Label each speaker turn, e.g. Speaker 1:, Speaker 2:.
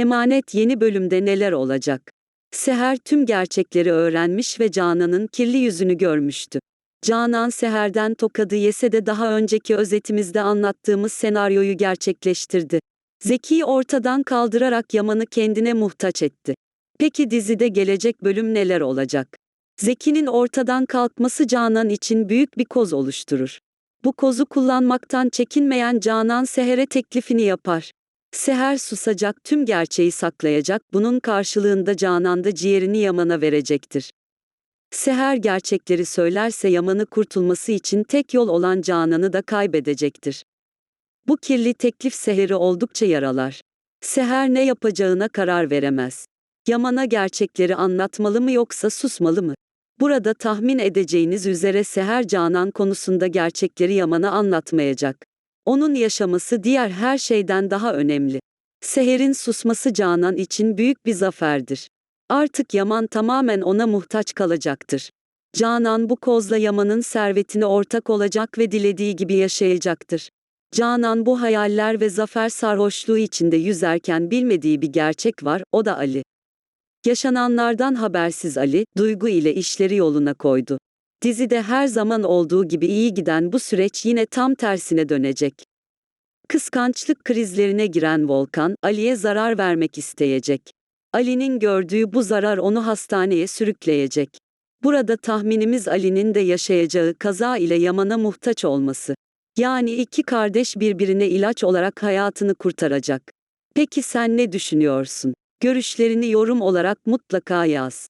Speaker 1: Emanet yeni bölümde neler olacak? Seher tüm gerçekleri öğrenmiş ve Canan'ın kirli yüzünü görmüştü. Canan Seher'den tokadı yese de daha önceki özetimizde anlattığımız senaryoyu gerçekleştirdi. Zeki'yi ortadan kaldırarak Yaman'ı kendine muhtaç etti. Peki dizide gelecek bölüm neler olacak? Zeki'nin ortadan kalkması Canan için büyük bir koz oluşturur. Bu kozu kullanmaktan çekinmeyen Canan Seher'e teklifini yapar. Seher susacak, tüm gerçeği saklayacak, bunun karşılığında Canan da ciğerini Yaman'a verecektir. Seher gerçekleri söylerse Yaman'ı kurtulması için tek yol olan Canan'ı da kaybedecektir. Bu kirli teklif Seher'i oldukça yaralar. Seher ne yapacağına karar veremez. Yaman'a gerçekleri anlatmalı mı yoksa susmalı mı? Burada tahmin edeceğiniz üzere Seher Canan konusunda gerçekleri Yaman'a anlatmayacak. Onun yaşaması diğer her şeyden daha önemli. Seher'in susması Canan için büyük bir zaferdir. Artık Yaman tamamen ona muhtaç kalacaktır. Canan bu kozla Yaman'ın servetine ortak olacak ve dilediği gibi yaşayacaktır. Canan bu hayaller ve zafer sarhoşluğu içinde yüzerken bilmediği bir gerçek var, o da Ali. Yaşananlardan habersiz Ali, Duygu ile işleri yoluna koydu. Dizide her zaman olduğu gibi iyi giden bu süreç yine tam tersine dönecek. Kıskançlık krizlerine giren Volkan, Ali'ye zarar vermek isteyecek. Ali'nin gördüğü bu zarar onu hastaneye sürükleyecek. Burada tahminimiz Ali'nin de yaşayacağı kaza ile Yaman'a muhtaç olması. Yani iki kardeş birbirine ilaç olarak hayatını kurtaracak. Peki sen ne düşünüyorsun? Görüşlerini yorum olarak mutlaka yaz.